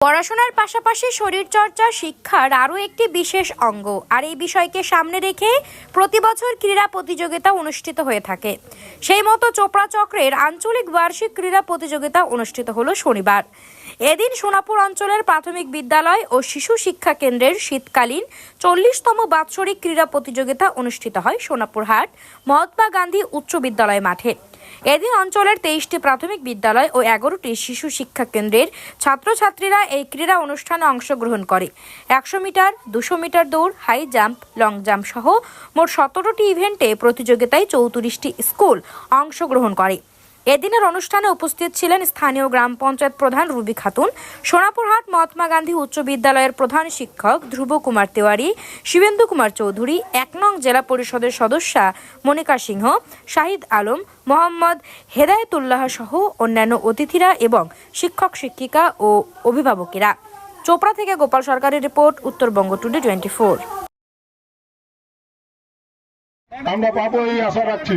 পড়াশোনার পাশাপাশি শরীরচর্চা শিক্ষার আরও একটি বিশেষ অঙ্গ। আর এই বিষয়কে সামনে রেখে প্রতি বছর ক্রীড়া প্রতিযোগিতা অনুষ্ঠিত হয়ে থাকে। সেই মতো চোপড়া চক্রের আঞ্চলিক বার্ষিক ক্রীড়া প্রতিযোগিতা অনুষ্ঠিত হলো শনিবার। এদিন সোনাপুর অঞ্চলের প্রাথমিক বিদ্যালয় ও শিশু শিক্ষা কেন্দ্রের শীতকালীন চল্লিশতম বাৎসরিক ক্রীড়া প্রতিযোগিতা অনুষ্ঠিত হয় সোনাপুর হাট, মহাত্মা গান্ধী উচ্চ বিদ্যালয় মাঠে। এদিন অঞ্চলের তেইশটি প্রাথমিক বিদ্যালয় ও এগারোটি শিশু শিক্ষা কেন্দ্রের ছাত্রছাত্রীরা এই ক্রীড়া অনুষ্ঠানে অংশগ্রহণ করে। একশো মিটার, দুশো মিটার দৌড়, হাই জাম্প, লং জাম্প সহ মোট সতেরোটি ইভেন্টে প্রতিযোগিতায় চৌত্রিশটি স্কুল অংশগ্রহণ করে। এদিনের অনুষ্ঠানে উপস্থিত ছিলেন স্থানীয় গ্রাম পঞ্চায়েত প্রধান রুবি খাতুন, সোনাপুরহাট মহাত্মা গান্ধী উচ্চ বিদ্যালয়ের প্রধান শিক্ষক ধ্রুব কুমার তেওয়ারি, শিবেন্দু কুমার চৌধুরী, এক নং জেলা পরিষদের সদস্যা মনিকা সিংহ, শাহিদ আলম, মোহাম্মদ হেদায়েতুল্লাহ সহ অন্যান্য অতিথিরা এবং শিক্ষক, শিক্ষিকা ও অভিভাবকেরা। চোপড়া থেকে গোপাল সরকারের report, Uttarbanga today twenty four. আমরা পাবো এই আশা রাখছি।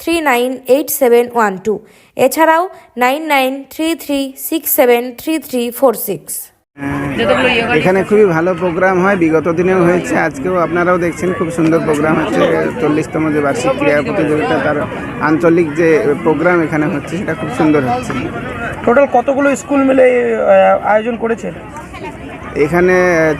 three nine eight seven one two এছাড়াও nine nine three three six seven three three four six এখানে খুবই ভালো প্রোগ্রাম হয় বিগত দিনেও হয়েছে আজকেও আপনারাও দেখছেন খুব সুন্দর প্রোগ্রাম হচ্ছে চল্লিশতম যে বার্ষিক ক্রীড়া প্রতিযোগিতা তার আঞ্চলিক যে প্রোগ্রাম এখানে হচ্ছে সেটা খুব সুন্দর হচ্ছে। টোটাল কতগুলো স্কুল মিলে আয়োজন করেছে? এখানে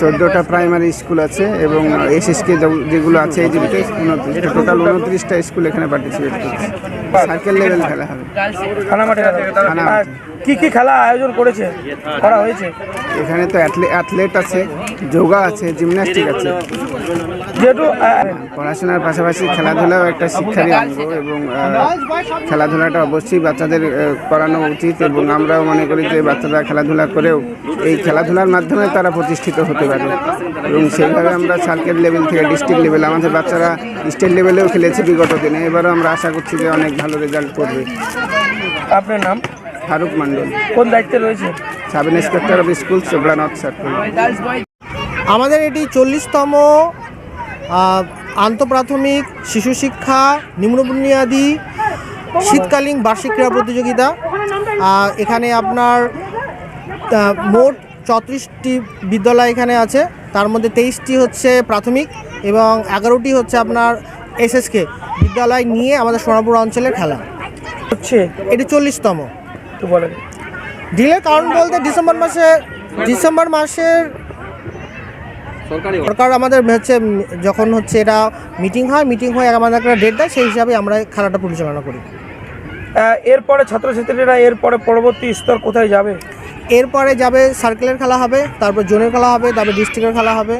চোদ্দোটা প্রাইমারি স্কুল আছে এবং এসএসকে যেগুলো আছে এই জিবিতে উনত্রিশটা টোটাল উনত্রিশটা স্কুল এখানে পার্টিসিপেট করছে। সার্কেল লেভেল খেলা হবে। কি কি খেলা আয়োজন করেছে? করা হয়েছে? এখানে তো অ্যাথলেট আছে যোগা আছে জিমন্যাস্টিক আছে। যেহেতু পড়াশোনার পাশাপাশি খেলাধুলাও একটা শিক্ষারই অঙ্গ এবং খেলাধুলাটা অবশ্যই বাচ্চাদের করানো উচিত এবং আমরাও মনে করি যে বাচ্চারা খেলাধুলা করেও এই খেলাধুলার মাধ্যমে তারা প্রতিষ্ঠিত হতে পারে। এবং সেইভাবে আমরা সার্কেল লেভেল থেকে ডিস্ট্রিক্ট লেভেল আমাদের বাচ্চারা স্টেট লেভেলেও খেলেছে বিগত দিনে। এবারও আমরা আশা করছি যে অনেক ভালো রেজাল্ট করবে। আপনার নাম? ফারুক মণ্ডল কোন দায়িত্বে রয়েছে? Sub inspector of school Chopra north circle আমাদের এটি চল্লিশতম আন্তঃপ্রাথমিক শিশু শিক্ষা নিম্ন বুনিয়াদী শীতকালীন বার্ষিক ক্রীড়া প্রতিযোগিতা। এখানে আপনার মোট চৌত্রিশটি বিদ্যালয় এখানে আছে। তার মধ্যে তেইশটি হচ্ছে প্রাথমিক এবং এগারোটি হচ্ছে আপনার এসএসকে বিদ্যালয় নিয়ে আমাদের সোনাপুর অঞ্চলের খেলা। হচ্ছে? এটি চল্লিশতম। একটু বলেন। ডিলের কারণ বলতে ডিসেম্বর মাসে ডিসেম্বর মাসের সরকার আমাদের হচ্ছে যখন হচ্ছে এটা মিটিং হয় মিটিং হয়ে আমাদের একটা ডেট দেয় সেই হিসাবে আমরা খেলাটা পরিচালনা করি। এরপরে ছাত্রছাত্রীরা এরপরে পরবর্তী স্তর কোথায় যাবে? এরপরে যাবে সার্কেলের খেলা হবে তারপর জোনের খেলা হবে তারপর ডিস্ট্রিক্টের খেলা হবে।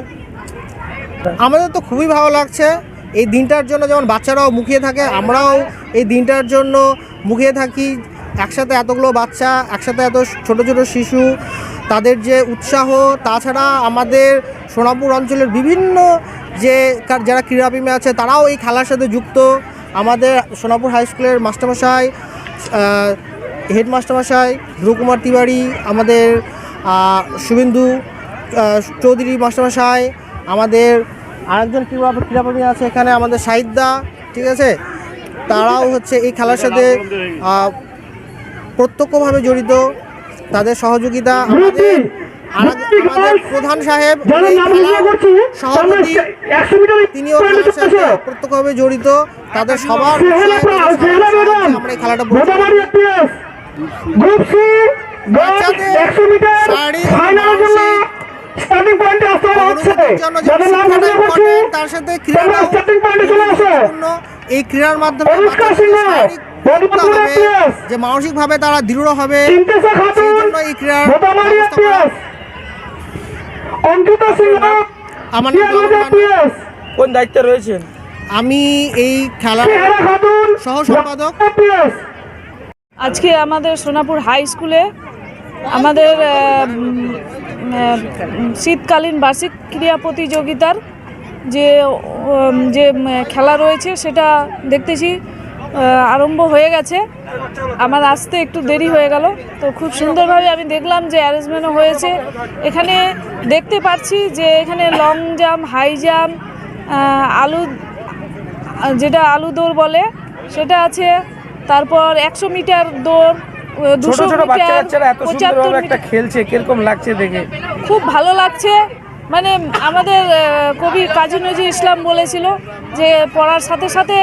আমাদের তো খুবই ভালো লাগছে এই দিনটার জন্য যেমন বাচ্চারাও মুখিয়ে থাকে আমরাও এই দিনটার জন্য মুখিয়ে থাকি। একসাথে এতগুলো বাচ্চা একসাথে এত ছোট ছোট শিশু তাদের যে উৎসাহ তাছাড়া আমাদের সোনাপুর অঞ্চলের বিভিন্ন যে যারা ক্রীড়াপ্রেমী আছে তারাও এই খেলার সাথে যুক্ত। আমাদের সোনাপুর হাই স্কুলের মাস্টারমশাই আহ, হেড মাস্টারমশাই ধ্রুবকুমার তিওয়ারি আমাদের শুভেন্দু চৌধুরী মাস্টারমশাই আমাদের আরেকজন ক্রীড়া ক্রীড়াপ্রেমী আছে এখানে আমাদের সাহিদা ঠিক আছে? তারাও হচ্ছে এই খেলার সাথে প্রত্যক্ষভাবে জড়িত তাদের সহযোগিতা আমাদের আমাদের প্রধান সাহেব সভাপতি তিনিও খেলার সাথে প্রত্যক্ষভাবে জড়িত তাদের সবার আমরা এই খেলাটা তার সাথে। এই ক্রীড়ার মাধ্যমে শারীরিক যে মানসিকভাবে তারা দৃঢ় হবে সেই জন্য এই ক্রীড়ার আমার নাম কোন দায়িত্বে রয়েছেন? আমি এই খেলার সহ সম্পাদক। আজকে আমাদের সোনাপুর হাই স্কুলে আমাদের শীতকালীন বার্ষিক ক্রীড়া প্রতিযোগিতার যে যে খেলা রয়েছে সেটা দেখতেছি। আরম্ভ হয়ে গেছে। আমার আসতে একটু দেরি হয়ে গেল। তো খুব সুন্দরভাবে আমি দেখলাম যে অ্যারেঞ্জমেন্টও হয়েছে। এখানে দেখতে পাচ্ছি যে এখানে লং জাম্প হাই জাম্প আলু যেটা আলু দৌড় বলে সেটা আছে। তারপর একশো মিটার দৌড় ছোট দুশো ছোট বাচ্চা এত সুন্দরভাবে একটা খেলছে কীরকম লাগছে দেখে? খুব ভালো লাগছে। মানে আমাদের কবি কাজী নজরুল ইসলাম বলেছিল যে পড়ার সাথে সাথে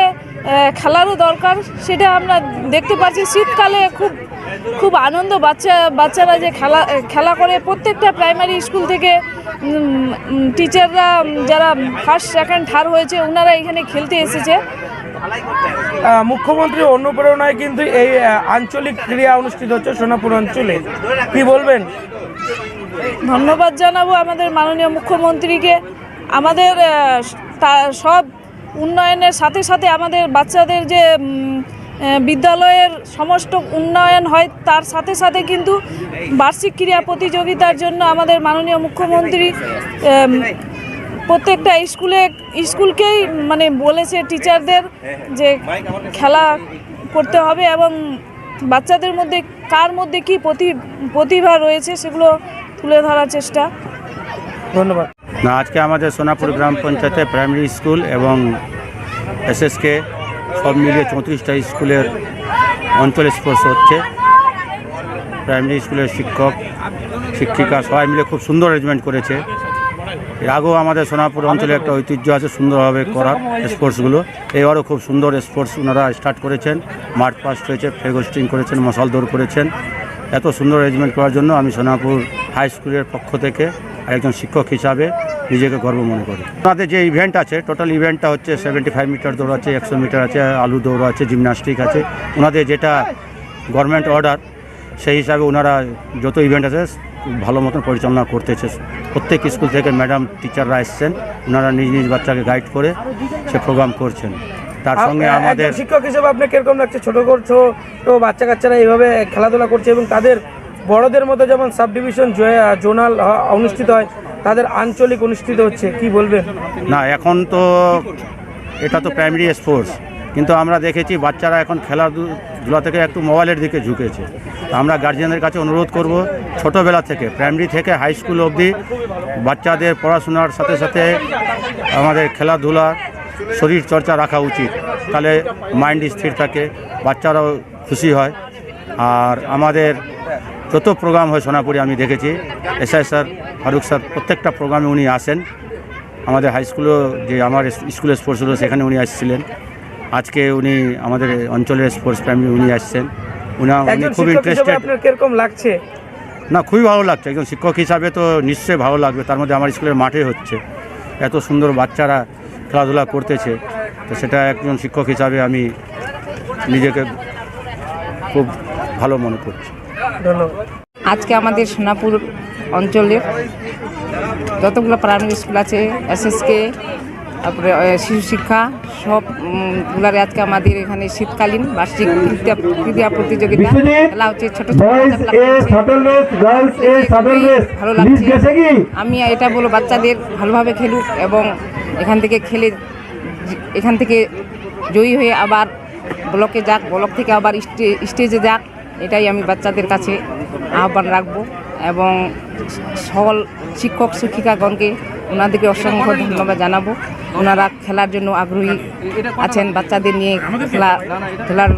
খেলারও দরকার সেটা আমরা দেখতে পাচ্ছি। শীতকালে খুব খুব আনন্দ বাচ্চা বাচ্চারা যে খেলা খেলা করে। প্রত্যেকটা প্রাইমারি স্কুল থেকে টিচাররা যারা ফার্স্ট সেকেন্ড থার্ড হয়েছে ওনারা এখানে খেলতে এসেছে। মুখ্যমন্ত্রী অনুপ্রেরণায় কিন্তু এই আঞ্চলিক ক্রীড়া অনুষ্ঠিত হচ্ছে সোনাপুর অঞ্চলে। কি বলবেন? ধন্যবাদ জানাব আমাদের মাননীয় মুখ্যমন্ত্রীকে। আমাদের সব উন্নয়নের সাথে সাথে আমাদের বাচ্চাদের যে বিদ্যালয়ের সমস্ত উন্নয়ন হয়, তার সাথে সাথে কিন্তু বার্ষিক ক্রীড়া প্রতিযোগিতার জন্য আমাদের মাননীয় মুখ্যমন্ত্রী প্রত্যেকটা স্কুলে, স্কুলকেই মানে বলেছে টিচারদের যে খেলা করতে হবে এবং বাচ্চাদের মধ্যে কার মধ্যে কি প্রতি- প্রতিভা রয়েছে সেগুলো তুলে ধরার চেষ্টা। ধন্যবাদ। না, আজকে আমাদের সোনাপুর গ্রাম পঞ্চায়েতে প্রাইমারি স্কুল এবং এসএসকে সব মিলিয়ে চৌত্রিশটা স্কুলের অঞ্চল স্পর্শ হচ্ছে। প্রাইমারি স্কুলের শিক্ষক, শিক্ষিকা সবাই মিলে খুব সুন্দর অ্যারেঞ্জমেন্ট করেছে। এর আগেও আমাদের সোনাপুর অঞ্চলে একটা ঐতিহ্য আছে, সুন্দরভাবে করার স্পোর্টসগুলো। এবারও খুব সুন্দর স্পোর্টস ওনারা স্টার্ট করেছেন। মাঠ পাস্ট হয়েছে ফ্লেগ হোস্টিং করেছেন, মশাল দৌড় করেছেন। এত সুন্দর অ্যারেঞ্জমেন্ট করার জন্য আমি সোনাপুর হাই স্কুলের পক্ষ থেকে একজন শিক্ষক হিসাবে নিজেকে গর্ব মনে করি। আমাদের যে ইভেন্ট আছে টোটাল ইভেন্টটা হচ্ছে সেভেন্টি ফাইভ মিটার দৌড় আছে একশো মিটার আছে আলু দৌড় আছে জিমনাস্টিক আছে। ওনাদের যেটা গভর্নমেন্ট অর্ডার সেই হিসাবে ওনারা যত ইভেন্ট আছে ভালো মতন পরিচালনা করতেছে। প্রত্যেক স্কুল থেকে ম্যাডাম টিচাররা এসছেন ওনারা নিজ নিজ বাচ্চাকে গাইড করে সে প্রোগ্রাম করছেন। তার সঙ্গে আমাদের শিক্ষক হিসেবে আপনি কীরকম লাগছে? ছোটো করছ তো বাচ্চা কাচ্চারা এইভাবে খেলাধুলা করছে এবং তাদের বড়দের মতো যেমন সাব ডিভিশন জোনাল অনুষ্ঠিত হয় তাদের আঞ্চলিক অনুষ্ঠিত হচ্ছে, কি বলবেন? না, এখন তো এটা তো প্রাইমারি স্পোর্টস কিন্তু আমরা দেখেছি বাচ্চারা এখন খেলাধুলা থেকে একটু মোবাইলের দিকে ঝুঁকেছে। আমরা গার্জিয়ানদের কাছে অনুরোধ করব, ছোটোবেলা থেকে প্রাইমারি থেকে হাই স্কুল অবধি বাচ্চাদের পড়াশোনার সাথে সাথে আমাদের খেলাধুলা, শরীর চর্চা রাখা উচিত। তাহলে মাইন্ড স্থির থাকে, বাচ্চারাও খুশি হয়। আর আমাদের যত প্রোগ্রাম হয় সোনাপুরে আমি দেখেছি। এসআই স্যার ফারুক স্যার প্রত্যেকটা প্রোগ্রামে উনি আসেন। আমাদের হাই স্কুলও যে আমার স্কুলের স্পোর্টস হলো সেখানে উনি আসছিলেন। আজকে উনি আমাদের অঞ্চলের স্পোর্টস প্রাইমারি উনি আসছেন। উনি উনি খুব ইন্টারেস্টেড কীরকম লাগছে? না খুবই ভালো লাগছে। একজন শিক্ষক হিসাবে তো নিশ্চয়ই ভালো লাগবে। তার মধ্যে আমার স্কুলের মাঠে হচ্ছে। এত সুন্দর বাচ্চারা খেলাধুলা করতেছে। তো সেটা একজন শিক্ষক হিসাবে আমি নিজেকে খুব ভালো মনে করছি। ধন্যবাদ। আজকে আমাদের সোনাপুর অঞ্চলের যতগুলো প্রাইমারি স্কুল আছে এসএসকে তারপরে শিশু শিক্ষা সব উম, আজকে আমাদের এখানে শীতকালীন বার্ষিক ক্রীড়া প্রতিযোগিতা খেলা হচ্ছে ছোট ভালো লাগছে। আমি এটা বলো বাচ্চাদের ভালোভাবে খেলুক এবং এখান থেকে খেলে এখান থেকে জয়ী হয়ে আবার ব্লকে যাক ব্লক থেকে আবার স্টেজে যাক। এটাই আমি বাচ্চাদের কাছে আহ্বান রাখব এবং সকল শিক্ষক শিক্ষিকাগণকে ওনাদেরকে অসংখ্য ধন্যবাদ জানাব। ওনারা খেলার জন্য আগ্রহী আছেন বাচ্চাদের নিয়ে খেলা খেলার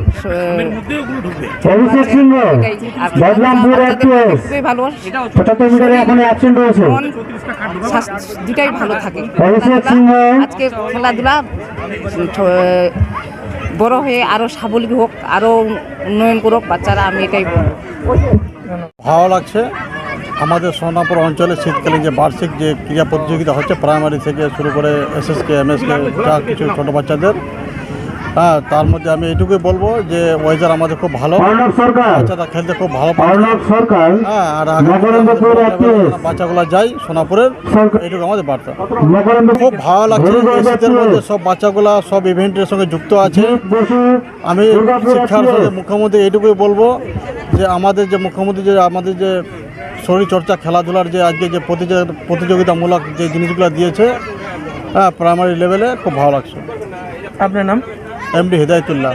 খুবই ভালো। মন দুটাই ভালো থাকে। আজকে খেলাধুলা বড় হয়ে আরও সাবলীল হোক আরও উন্নয়ন করুক, বাচ্চারা আমি এটাই বলব। ভালো লাগছে। আমাদের সোনাপুর অঞ্চলে শীতকালীন যে বার্ষিক যে ক্রীড়া প্রতিযোগিতা হচ্ছে প্রাইমারি থেকে শুরু করে এসএসকে এমএসকে যা কিছু ছোটো বাচ্চাদের হ্যাঁ তার মধ্যে আমি এটুকুই বলব যে ওয়েদার আমাদের খুব ভালো। বাচ্চারা খেলতে খুব ভালো সরকার। হ্যাঁ আর বাচ্চাগুলো যাই সোনাপুরের এটুকু আমাদের বার্তা। খুব ভালো লাগছে শীতের মধ্যে সব বাচ্চাগুলা সব ইভেন্টের সঙ্গে যুক্ত আছে। আমি শিক্ষার সঙ্গে মুখ্যমন্ত্রী এইটুকুই বলব যে আমাদের যে মুখ্যমন্ত্রী যে আমাদের যে শরীরচর্চা খেলাধুলার যে আজকে যে প্রতিযোগিতা প্রতিযোগিতামূলক যে জিনিসগুলো দিয়েছে হ্যাঁ প্রাইমারি লেভেলে খুব ভালো লাগছে। আপনার নাম? এমডি হৃদায়তুল্লাহ।